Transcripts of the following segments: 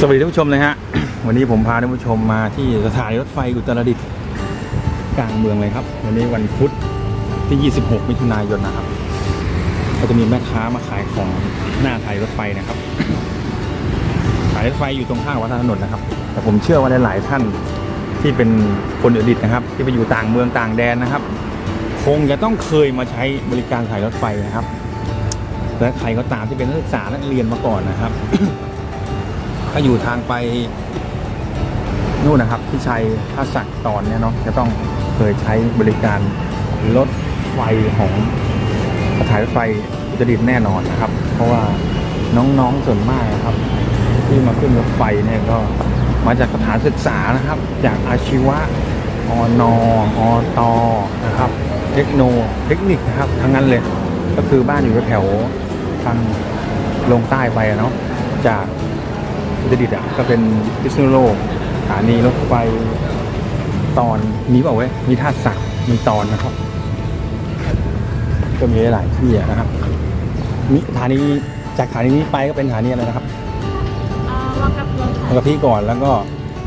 สวัสดีท่านผู้ชมเลยฮะ วันนี้ผมพาท่านผู้ชมมาที่สถานีรถไฟอุตรดิตถ์กลางเมืองเลยครับ วันนี้วันพุธที่ 26 มิถุนายนนะครับ ก็จะมีแม่ค้ามาขายของหน้าสถานีรถไฟนะครับสายรถไฟอยู่ตรงข้างวัดถนนนะครับ แต่ผมเชื่อว่าหลายๆท่านที่เป็นคนอุตรดิตถ์นะครับ ที่ไปอยู่ต่างเมืองต่างแดนนะครับ คงจะต้องเคยมาใช้บริการสายรถไฟนะครับ และใครก็ตามที่เป็นนักศึกษานักเรียนมาก่อนนะครับ ถ้าอยู่ทางไปนู่นนะครับพี่ชัยท่าสักตอนเนี้ยเนาะจะต้องเคยใช้บริการรถไฟของสถายรถไฟอุตรดิตถ์แน่นอนนะครับ เพราะว่าน้องๆส่วนมากนะครับ ที่มาขึ้นรถไฟเนี่ยก็มาจากสถานศึกษานะครับ จากอาชีวะอนออตนะครับ เทคโนเทคนิคนะครับทั้งนั้นเลยก็คือบ้านอยู่แถวทางลงใต้ไปอะเนาะจาก อุตรดิตถ์อะก็เป็นพิษณุโลกสถานีรถไฟตอนมีเปล่าเว้ยมีท่าสักมีตอนนะครับ ก็มีหลายที่อะนะครับมีสถานีจากสถานีนี้ไปก็เป็นสถานีอะไรนะครับอ่าวังกระเพียงค่ะบางกะพีก่อนแล้วก็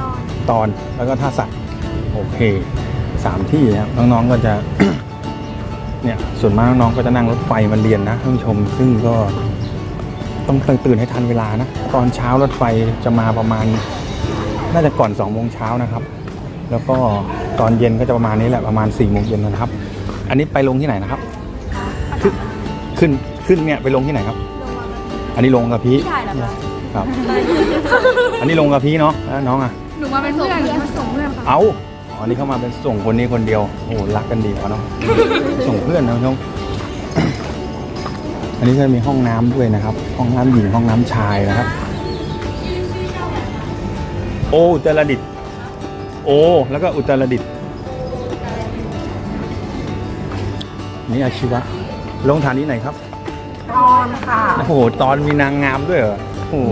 ตอนตอนแล้วก็ท่าสักโอเคสามที่นะครับน้องๆก็จะเนี่ยส่วนมากน้องๆก็จะนั่งรถไฟมาเรียนนะท่านผู้ชมซึ่งก็ ต้องตื่นให้ทันเวลานะ ตอนเช้ารถไฟจะมาประมาณ น่าจะก่อน2องโมงเช้านะครับ แล้วก็ตอนเย็นก็จะประมาณนี้แหละประมาณ4ี่โมงเย็นนะครับ อันนี้ไปลงที่ไหนนะครับ ขึ้นขึ้นขึ้นเนี่ยไปลงที่ไหนครับลงวังกระเพียงอันนี้ลงกับพี่พี่ถ่ายเหรอคะครับ อันนี้ลงกับพี่เนาะแล้วน้องอะ หนูมาเป็นเพื่อนมาส่งเพื่อนค่ะเอาอ๋อนี่เข้ามาเป็นส่งคนนี้คนเดียว โอ้โหรักกันดีวะเนาะ ส่งเพื่อนนะน้อง อันนี้ก็มีห้องน้ำด้วยนะครับ ห้องน้ำหญิงห้องน้ำชายนะครับ โออุตรดิตถ์โอ แล้วก็อุตรดิตถ์นี่อาชีวะ ลงฐานนี้ไหนครับ ตอนค่ะ โอ้โห ตอนมีนางงามด้วยเหรอ โอ้โห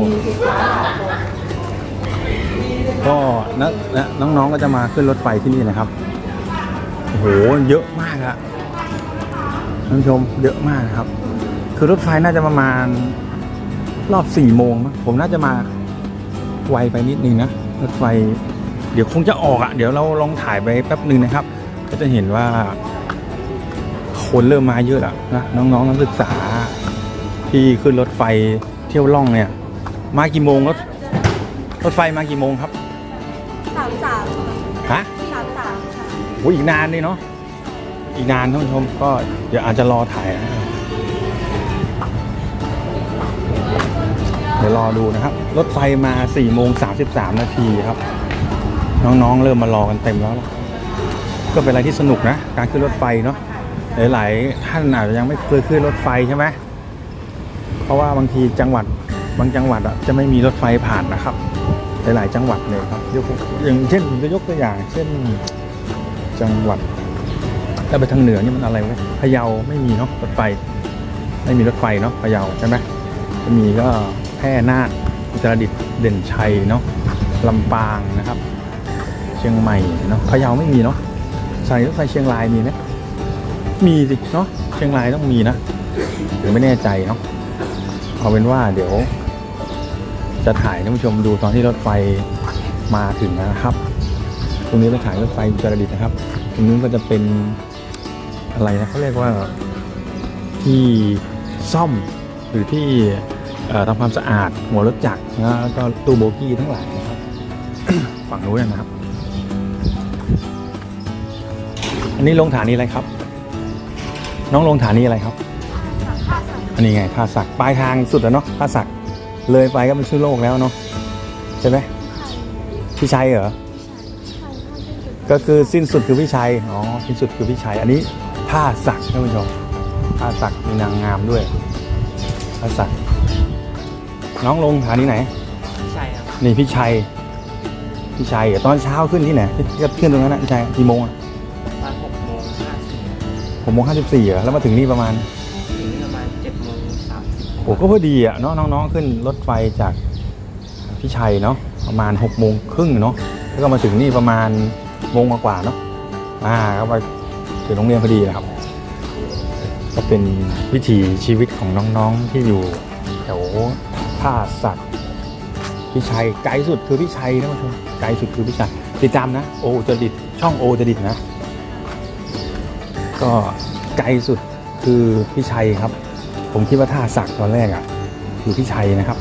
ก็นะนะน้องๆก็จะมาขึ้นรถไฟที่นี่นะครับ โอ้โห เยอะมากอะท่านผู้ชม เยอะมากนะครับ คือรถไฟน่าจะประมาณรอบสี่โมงมั้งผมน่าจะมาไวไปนิดนึงนะรถไฟ เดี๋ยวคงจะออกอะเดี๋ยวเราลองถ่ายไปแป๊บหนึ่งนะครับ ก็จะเห็นว่าคนเริ่มมาเยอะแล้วนะน้องๆนักศึกษา ที่ขึ้นรถไฟเที่ยวล่องเนี่ย มากี่โมงรถรถไฟมากี่โมงครับสามสามฮะสามสามค่ะโอ้ยอีกนานเลยเนาะอีกนานท่านผู้ชมก็เดี๋ยวอาจจะรอถ่ายนะ ดี๋ยวรอดูนะครับ รถไฟมา4โมง33นาทีครับ น้องๆ เริ่มมารอกันเต็มแล้วล่ะก็เป็นอะไรที่สนุกนะ การขึ้นรถไฟเนาะหลายๆท่านอาจจะยังไม่เคยขึ้นรถไฟใช่ไหมเพราะว่าบางทีจังหวัดบางจังหวัดอะจะไม่มีรถไฟผ่านนะครับ หลายๆจังหวัดเลยครับยกอย่างเช่นจะยกตัวอย่าง เช่นจังหวัดถ้าไปทางเหนือนี่มันอะไรวะพะเยาไม่มีเนาะรถไฟ ไม่มีรถไฟเนาะพะเยาใช่ไหมจะมีก็ ร่นาทอุตรดิตถ์เด่นชัยเนาะลำปางนะครับ เชียงใหม่เนาะพะเยาไม่มีเนาะสานีรถไฟเชียงรายมีไหมมีสิเนาะเชียงรายต้องมีนะหรือไม่แน่ใจเนาะเอาเป็นว่าเดี๋ยว จะถ่ายท่านผู้ชมดูตอนที่รถไฟมาถึงนะครับ ตรงนี้เป็นถ่ายรถไฟอุตรดิตถ์นะครับ ตรงนู้นก็จะเป็นอะไรนะเขาเรียกว่าที่ซ่อมหรือที่ ทำความสะอาดหัวรถจักรแล้วก็ตู้โบกี้ทั้งหลายนะครับ ฝั่งนู้นนะครับ อันนี้ลงฐานีอะไรครับ น้องลงฐานีอะไรครับ อันนี้ไงท่าสักปลายทางสุดแล้วเนาะท่าสักเลยไปก็เป็นชื่อโลกแล้วเนาะใช่ไหมพี่ชัยเหรอก็คือสิ้นสุดคือพี่ชัยอ๋อสิ้นสุดคือพี่ชัยอันนี้ท่าสักท่านผู้ชมท่าสักมีนางงามด้วยท่าสัก น้องลงฐานนี้ไหน ใช่ครับนี่พี่ชัย พี่ชัยเหรอตอนเช้าขึ้นที่ไหนก็ขึ้นตรงนั้นนะพี่ชัยกี่โมงอะตอนหกโมงห้าสิบหกโมงห้าสิบสี่เหรอแล้วมาถึงนี่ประมาณ ถึงประมาณเจ็ดโมงสามสิบโอ้ก็พอดีอะเนาะน้องๆขึ้นรถไฟจากพี่ชัยเนาะประมาณ6กโมงครึ่งเนาะแล้วก็มาถึงนี่ประมาณโมงกว่าๆเนาะอ่าก็ไปถึงโรงเรียนพอดีนะครับ ก็เป็นวิถีชีวิตของน้องๆที่อยู่แถว ท่าสักพี่ชัยไกลสุดคือพี่ชัยนะผู้ชมไกลสุดคือพี่ชัยติดตามนะ โอจดิตช่องโอจดิตนะ ก็ไกลสุดคือพี่ชัยครับ ผมคิดว่าท่าสักตอนแรกอะ่ะอยู่พี่ชัยนะครับ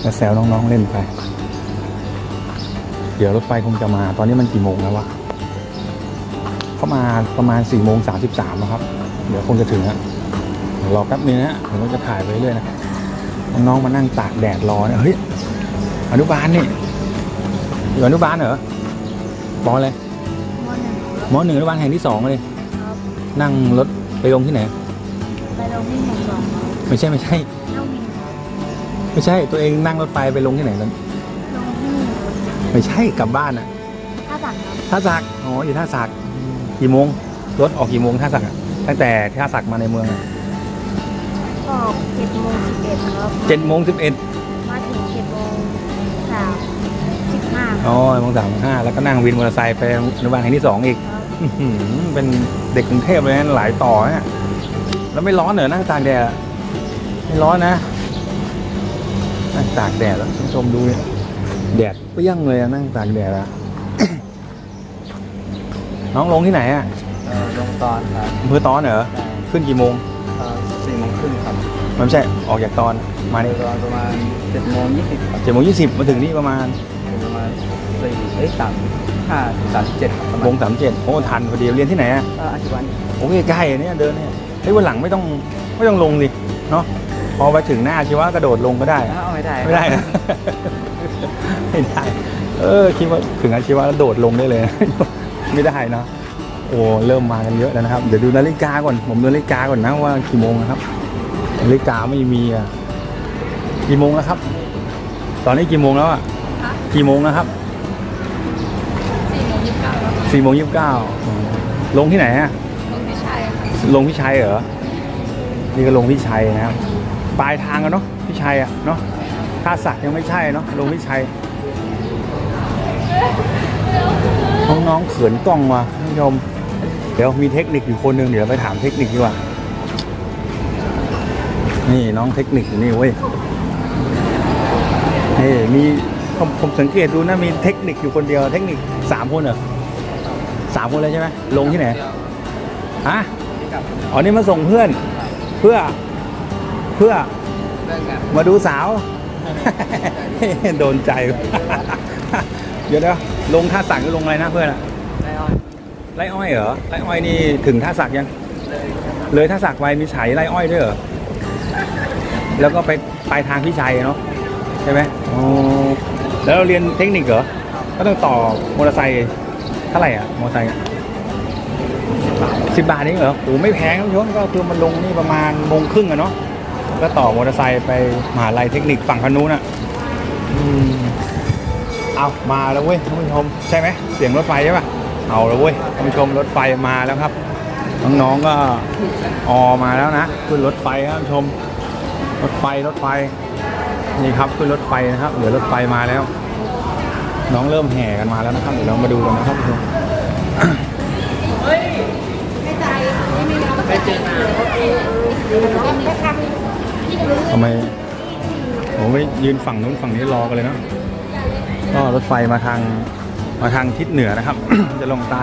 แล้วแซวน้องๆเล่นไป เดี๋ยวรถไฟคงจะมา ตอนนี้มันกี่โมงแล้ววะเขามาประมาณ4ี่โมงสามสิบสามนะครับ เดี๋ยวคงจะถึงอะเดี๋ยวรอแป๊บนึงนะผมก็จะถ่ายไปเรื่อยนะ น้องๆมานั่งตากแดดรอเนี่ยเฮ้ยอนุบาลนี่อยู่อนุบาลเหรอปออะไรมหนึ่งครับมหนึ่งอนุบาลแห่งที่สองเลยครับนั่งรถไปลงที่ไหนไปลงที่หมู่สองครับไม่ใช่ไม่ใช่น้องมินครับไม่ใช่ตัวเองนั่งรถไฟไปลงที่ไหนนั้นลงที่หนึ่งครับไม่ใช่กลับบ้านอะท่าสักครับท่าสักอ๋ออยู่ท่าสักกี่โมงรถออกกี่โมงท่าสักอะตั้งแต่ท่าสักมาในเมืองอะ ก็เจ็ดโมงสิบเอ็ดครับเจ็ดโมงสิบเอ็ดมาถึงเจ็ดโมงสามสิบห้าอ๋อโมงสามห้าแล้วก็นั่งวินมอเตอร์ไซค์ไปอนุบาลแห่งที่สองอีกครับอื้อหือเป็นเด็กกรุงเทพเลยนะหลายต่อเนี่ยแล้วไม่ร้อนเหรอนั่งตากแดดอะไม่ร้อนนะนั่งตากแดดแล้วท่านผู้ชมดูเนี่ยแดดเปรี้ยงเลยอะนั่งตากแดดอะ น้องลงที่ไหนอะเอ่อลงตอนครับอำเภอตอนเหรอได้ขึ้นกี่โมง มันไม่ใช่ออกจากตอนมาในนี่ตอนประมาณเจ็ดโมงยี่สิบครับเจ็ดโมงยี่สิบมาถึงนี่ประมาณถึงประมาณสี่เอ้ยสามห้าสามสิบเจ็ดครับประมาณวงสามเจ็ดโอ้ทันพอดีเรียนที่ไหนอะก็อาชีวะนี่โอ้ยใกล้ๆเนี่ยเดินเนี่ยเฮ้ยวันหลังไม่ต้องไม่ต้องลงดิเนาะพอไปถึงหน้าชีวะกระโดดลงก็ได้เอาไม่ได้ไม่ได้นะ ไม่ได้ เออคิดว่าถึงอาชีวะแล้วโดดลงได้เลย ไม่ได้เนาะโอ้เริ่มมากันเยอะแล้วนะครับ เดี๋ยวดูนาฬิกาก่อน ผมดูนาฬิกาก่อนนะว่ากี่โมงนะครับ นาฬิกาไม่มีอะกี่โมงแล้วครับ ตอนนี้กี่โมงแล้วอะกี่โมงนะครับสี่โมงยี่สิบเก้าครับสี่โมงยี่สิบเก้าลงที่ไหนอะลงที่ชัยครับลงพี่ชัยเหรอนี่ก็ลงพี่ชัยนะครับปลายทางกันเนาะพี่ชัยอะเนาะท่าสักยังไม่ใช่เนาะลงพี่ชัยน้องๆเขินกล้องว่ะท่านผู้ชม เดี๋ยวมีเทคนิคอยู่คนหนึ่งเดี๋ยวไปถามเทคนิคดีกว่า นี่น้องเทคนิคอยู่นี่เว้ยเฮ้ยมีผมผมสังเกตดูนะมีเทคนิคอยู่คนเดียวเทคนิคสามคนเหรอสามคนเลยใช่ไหมลงที่ไหนฮะอ๋อนี่มาส่งเพื่อน เพื่อเพื่อมาดูสาว โดนใจเดี๋ยวเดี๋ยวลงท่าสักหรือลงอะไรนะเพื่อนอะได้อ้อยไรอ้อยเหรอไรอ้อยนี่ถึงท่าสักยัง เลยท่าสักไปมีไฉไรอ้อยด้วยเหรอ แล้วก็ไปปลายทางพี่ชัยเนาะใช่ไหมอ๋อแล้วเราเรียนเทคนิคเหรอก็ต้องต่อมอเตอร์ไซค์เท่าไหร่อะมอเตอร์ไซค์สิบบาทนี่เหรอโอ้ไม่แพงนะพี่ชมก็คือมันลงนี่ประมาณโมงครึ่งอะเนาะก็ต่อมอเตอร์ไซค์ไปมหาลัยเทคนิคฝั่งพนุนอะอืมเอามาแล้วเว้ยท่านผู้ชมใช่ไหมเสียงรถไฟใช่ปะเอาแล้วเว้ยท่านผู้ชมรถไฟมาแล้วครับน้องๆก็ออมาแล้วนะขึ้นรถไฟครับท่านผู้ชมรถ ไฟรถไฟนี่ครับขึ้นรถไฟนะครับเดี๋ยวรถไฟมาแล้ว น้องเริ่มแห่กันมาแล้วนะครับเดี๋ยวเรามาดูกันนะครับท่านผู้ชมไม่ใจไม่มีแล้วไม่เจอนาทำไมผมไม่ยืนฝั่งนู้นฝั่งนี้รอกันเลยเนาะก็รถไฟมาทางมาทางทิศเหนือนะครับ จะลงใต้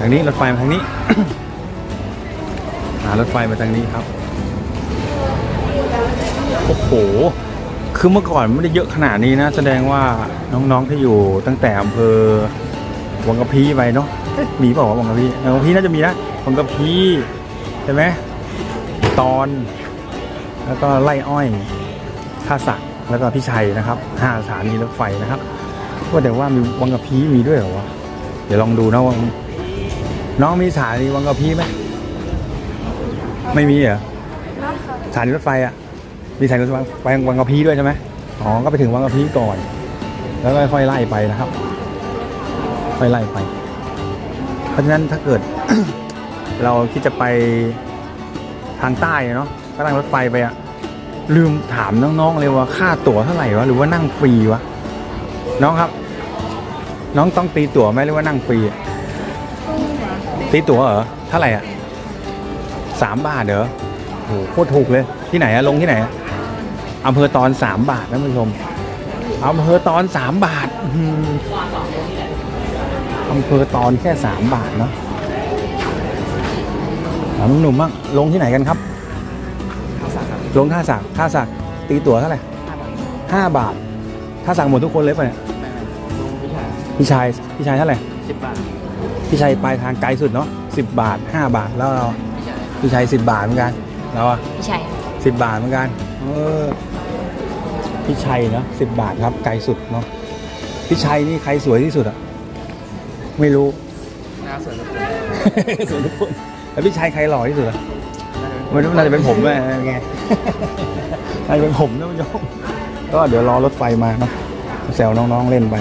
ทางนี้รถไฟมาทางนี้หารถไฟมาทางนี้ครับ โอ้โห คือเมื่อก่อนไม่ได้เยอะขนาดนี้นะ แสดงว่าน้องๆที่อยู่ตั้งแต่อำเภอวังกะพีไปเนาะมีเปล่าวังกะพีวังกะพีน่าจะมีนะวังกะพีใช่ไหมตอน แล้วก็ไล่อ้อยท่าสักแล้วก็พิชัยนะครับห้าสถานีรถไฟนะครับว่าแต่ว่ามีวังกะพีมีด้วยเหรอวะเดี๋ยวลองดูนะว่าน้องมีสถานีวังกะพีไหมไม่มีเหรอสถานีรถไฟอะ มีสถานีรถไฟวังกะพีด้วยใช่ไหมอ๋อ ก็ไปถึงวังกะพีก่อน แล้วก็ค่อยไล่ไปนะครับ ค่อยไล่ไป เพราะฉะนั้นถ้าเกิด เราคิดจะไปทางใต้อะเนาะก็นั่งรถไฟไปอะลืมถามน้องๆเลยว่าค่าตั๋วเท่าไหร่วะหรือว่านั่งฟรีวะน้องครับ น้องต้องตีตั๋วไหมหรือว่านั่งฟรีอะตีตั๋วเหรอเท่าไหร่อะสามบาทเหรอโหโคตรถูกเลยที่ไหนอะลงที่ไหนอะ อำเภอตอนสามบาทนะคุณผู้ชมอำเภอตอนสามบาทอื้อหืออำเภอตอนแค่สามบาทเนาะถามหนุ่มๆบ้างลงที่ไหนกันครับข้าวสารครับ ลงท่าสักท่าสักตีตั๋วเท่าไหร่ห้าบาทห้าบาทท่าสักหมดทุกคนเลยป่ะเนี่ยไม่ไม่ลุงพิชาพี่ชายพี่ชายเท่าไหร่สิบบาทพี่ชายปลายทางไกลสุดเนาะสิบบาทห้าบาทแล้วเราพิชาพี่ชายสิบบาทเหมือนกันเราอะพี่ชัยสิบบาทเหมือนกัน เออ พี่ชัยเนาะสิบบาทครับไกลสุดเนาะพี่ชัยนี่ใครสวยที่สุดอะไม่รู้หน้าสวยทุกคนสวยทุกคนแล้วพี่ชัยใครหล่อที่สุดอะไม่รู้น่าจะเป็นผมด้วยไงน่าจะเป็นผมนะผู้ชมก็เดี๋ยวรอรถไฟมาเนาะแซวน้องๆเล่นไป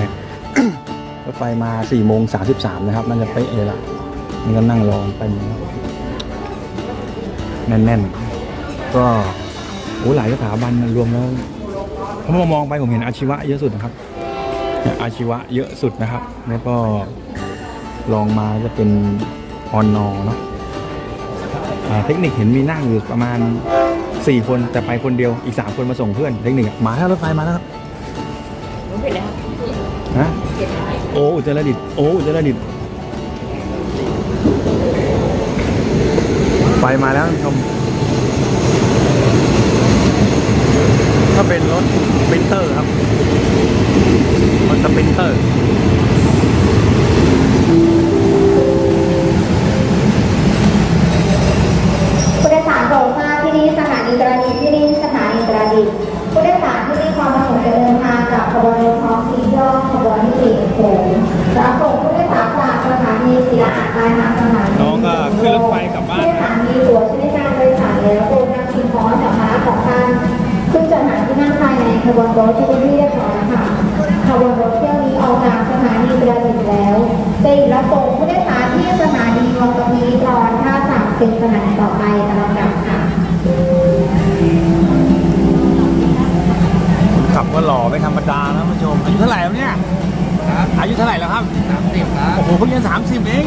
รถไฟมา4ี่โมงสาสิบสามนะครับน่าจะเป๊ะเลยล่ะมันก็นั่งรอไปแน่นๆก็โอ้หลายสถาบันรวมแล้ว ผมมองไปผมเห็นอาชีวะเยอะสุดนะครับอาชีวะเยอะสุดนะครับ แล้วก็ลองมาจะเป็นออนนอเนาะเทคนิคเห็นมีนั่งอยู่ประมาณ 4 คนแต่ไปคนเดียวอีก 3 คนมาส่งเพื่อนเทคนิคมาแล้วรถไฟมาแล้วครับรู้ผิดเลยครับฮะโอ้อุตรดิตโอ้อุตรดิตไฟมาแล้วชมถ้าเป็นรถ เตอร์ครับรถสปรินเตอร์ผู้โดยสารโปรดทราบที่นี่สถานีกระดิ่งที่นี่สถานีกระดิ่งผู้โดยสารที่มีความประสงค์จะเดินทางจากขบวนรถท้องถิ่นย่อขบวนที่สี่โขงรับส่งผู้โดยสารจากสถานีศรีราชปลายทางสถานีน้องก็ขึ้นรถไฟกลับบ้านผู้โดยสารมีตั๋วใช้ในการโดยสารแล้วโปรดนำสิ่งของสัมภาระของท่านขึ้นจัดหาที่นั่งภา ขบวนรถที่เป็นที่เรียบร้อยค่ะขบวนรถเที่ยวนี้ออกจากสถานีกระดิ่งแล้วจะหยุดรับส่งผู้โดยสารที่สถานีวังกะพีตอนท่าสามเป็นสถานีต่อไปตามลำดับค่ะขับก็หล่อไม่ธรรมดานะท่านผู้ชมอายุเท่าไหร่แล้วเนี่ยครับอายุเท่าไหร่แล้วครับสามสิบครับโอ้โหเพิ่งจะสามสิบเอง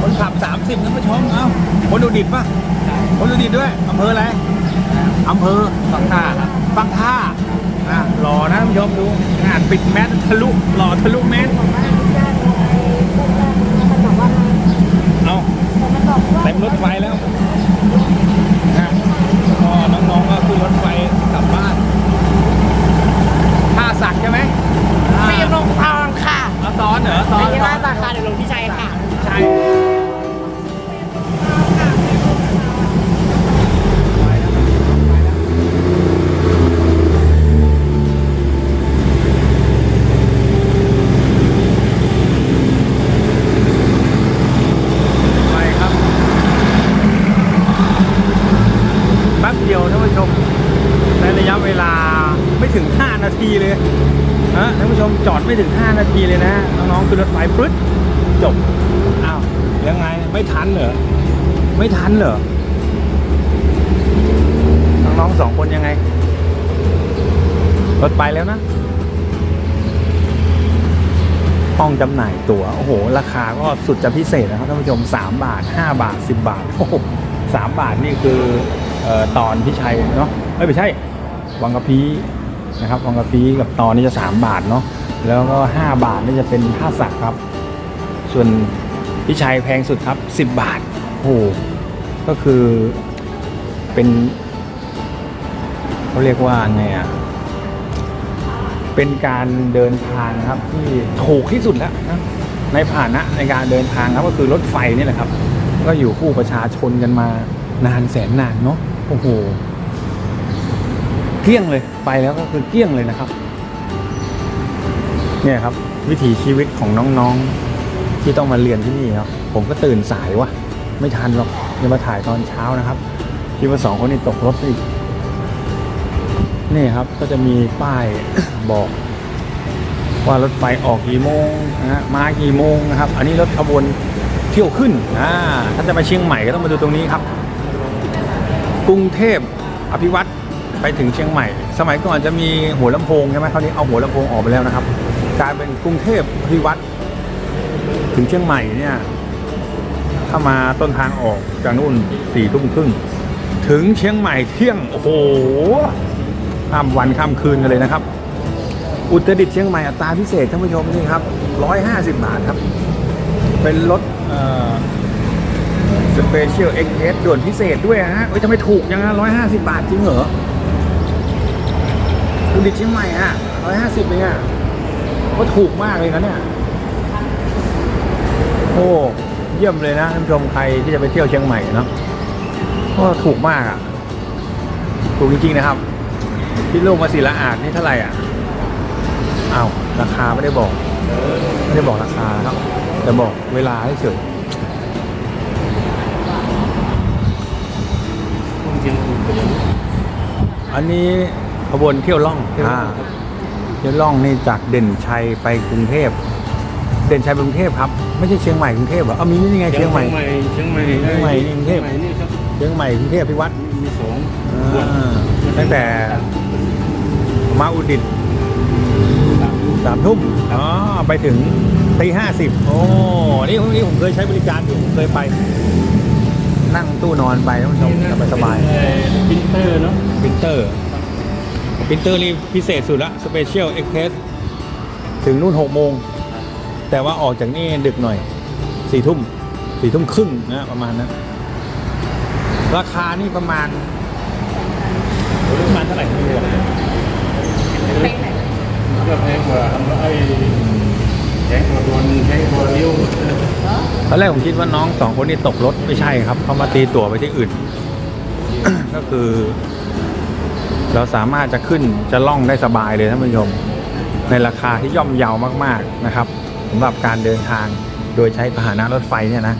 คนขับสามสิบท่านผู้ชมเอ้าคนดูดิดปะคนดูดิดด้วยอำเภออะไรอำเภอสองท่าครับบางท่า อะหล่อนะท่านผู้ชมดูงานปิดแมสทะลุหล่อทะลุแมสเอาเต็มรถไฟแล้วนะก็น้องๆก็ขึ้นรถไฟกลับบ้านท่าสักใช่ไหมไม่ยอมลงทางค่ะเอาตอนเหรอตอนไม่ใช่ว่าสาขาเดี๋ยวลงพี่ชัยค่ะใช่ไปครับแป๊บเดียวท่านผู้ชม ในระยะเวลาไม่ถึง 5 นาทีเลยฮะท่านผู้ชมจอด ไม่ถึง 5 นาทีเลยนะน้องๆขึ้นรถไฟปึ๊ดจบอ้าวยังไงไม่ทันเหรอไม่ทันเหรอน้องๆสองคนยังไงรถไปแล้วนะห้องจำหน่ายตั๋วโอ้โห ราคาก็สุดจะพิเศษนะครับท่านผู้ชม 3 บาท 5 บาท 10 บาทโอ้โหสามบาทนี่คืออตอนพิชัยเนาะไม่ใช่วังกะพีนะครับวังกะพีกับตอนนี่จะ 3 บาทเนาะ แล้วก็ 5 บาทนี่จะเป็นท่าสักครับ ส่วนพิชัยแพงสุดครับ 10 บาทโอ้โหก็คือเป็นเขาเรียกว่าไงอะเป็นการเดินทางครับที่ถูกที่สุดแล้วนะในผ่านะในการเดินทางครับก็คือรถไฟนี่แหละครับ ก็อยู่คู่ประชาชนกันมานานแสนนานเนาะโอ้โหเกลี้ยงเลยไปแล้วก็คือเกลี้ยงเลยนะครับ เนี่ยครับ วิถีชีวิตของน้องๆที่ต้องมาเรียนที่นี่ครับ ผมก็ตื่นสายวะไม่ทันหรอกจะมาถ่ายตอนเช้านะครับที่ว่าสองคนนี้ตกรถอีกนี่ครับก็จะมีป้ายบอก ว่ารถไฟออกกี่โมงนะฮะมากี่โมงนะครับ อันนี้รถขบวนเที่ยวขึ้นอ่าถ้าจะมาเชียงใหม่ก็ต้องมาดูตรงนี้ครับ กรุงเทพอภิวัตรไปถึงเชียงใหม่ สมัยก่อนจะมีหัวลำโพงใช่ไหมคราวนี้เอาหัวลำโพงออกไปแล้วนะครับ กลายเป็นกรุงเทพอภิวัตรถึงเชียงใหม่เนี่ย ถ้ามาต้นทางออกจากนู่นสี่ทุ่มครึ่ง ถึงเชียงใหม่เที่ยง โอ้โหข้ามวันข้ามคืนกันเลยนะครับ อุตรดิตถ์เชียงใหม่อัตราพิเศษท่านผู้ชมนี่ครับร้อยห้าสิบบาทครับ เป็นรถสเปเชียลเอ็กเพสด่วนพิเศษด้วยฮะเอ้ยทำไมถูกยังร้อยห้าสิบบาทจริงเหรออุตรดิตถ์เชียงใหม่อะร้อยห้าสิบเองอะ ก็ถูกมากเลยนะเนี่ย โอ้ เยี่ยมเลยนะท่านผู้ชมใครที่จะไปเที่ยวเชียงใหม่เนาะก็ถูกมากอะ ถูกจริงๆนะครับที่ลูกมาศิลาอาดนี่เท่าไหร่อะอ้าวราคาไม่ได้บอก ไม่ได้บอกราคาครับ แต่บอกเวลาเฉยเชียงคืนไปเลยอันนี้ขบวนเที่ยวล่องอ่า เที่ยวล่องนี่จากเด่นชัยไปกรุงเทพ เด่นชัยไปกรุงเทพครับ ไม่ใช่เชียงใหม่กรุงเทพเหรอเอามีนี่ไงเชียงใหม่ เชียงใหม่เชียงใหม่นี่กรุงเทพชียใหม่นี่ครับเชียงใหม่กรุงเทพพิวัตรมีสองอ่าตั้งแต่มาอุดิตถ์สามทุ่มอ๋อไปถึงตีห้าสิบโอ้นี่นี่ผมเคยใช้บริการอยู่ผมเคยไป นั่งตู้นอนไปท่านผู้ชมสบายสบายปินเตอร์เนาะๆปรินเตอร์ ปรินเตอร์นี่พิเศษสุดละสเปเชียลเอ็กเพสถึงนู่นหกโมง แต่ว่าออกจากนี่ดึกหน่อยสี่ทุ่มสี่ทุ่มครึ่งนะประมาณนั้นราคานี่ประมาณประมาณเท่าไหร่ไม่รู้อะก็แพงกว่าทำไอ้แพงกว่าตัวนึงแพงกว่าเลี้ยวตอนแรกผมคิดว่าน้องสองคนนี้ตกรถไม่ใช่ครับเขามาตีตั๋วไปที่อื่น ก็คือ เราสามารถจะขึ้นจะล่องได้สบายเลยท่านผู้ชม ในราคาที่ย่อมเยาวมากๆนะครับสำหรับการเดินทางโดยใช้พาหนะรถไฟเนี่ยนะ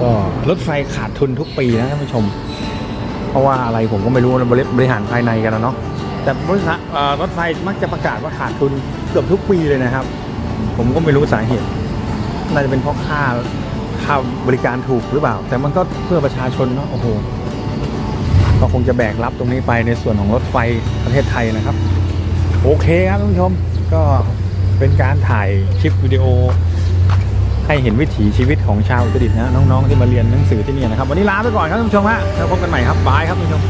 ก็รถไฟขาดทุนทุกปีนะท่านผู้ชม เพราะว่าอะไรผมก็ไม่รู้บริบริหารภายในกันนะเนาะแต่บริษัทรถไฟมักจะประกาศว่าขาดทุนเกือบทุกปีเลยนะครับ ผมก็ไม่รู้สาเหตุน่าจะเป็นเพราะค่าค่าบริการถูกหรือเปล่า แต่มันก็เพื่อประชาชนเนาะโอ้โห ก็คงจะแบกรับตรงนี้ไปในส่วนของรถไฟประเทศไทยนะครับ โอเคครับท่านผู้ชมก็เป็นการถ่ายคลิปวิดีโอ ให้เห็นวิถีชีวิตของชาวอุตรดิตถ์นะน้องๆที่มาเรียนหนังสือที่นี่นะครับ วันนี้ลาไปก่อนครับท่านผู้ชมฮะแล้วพบกันใหม่ครับบายครับท่านผู้ชม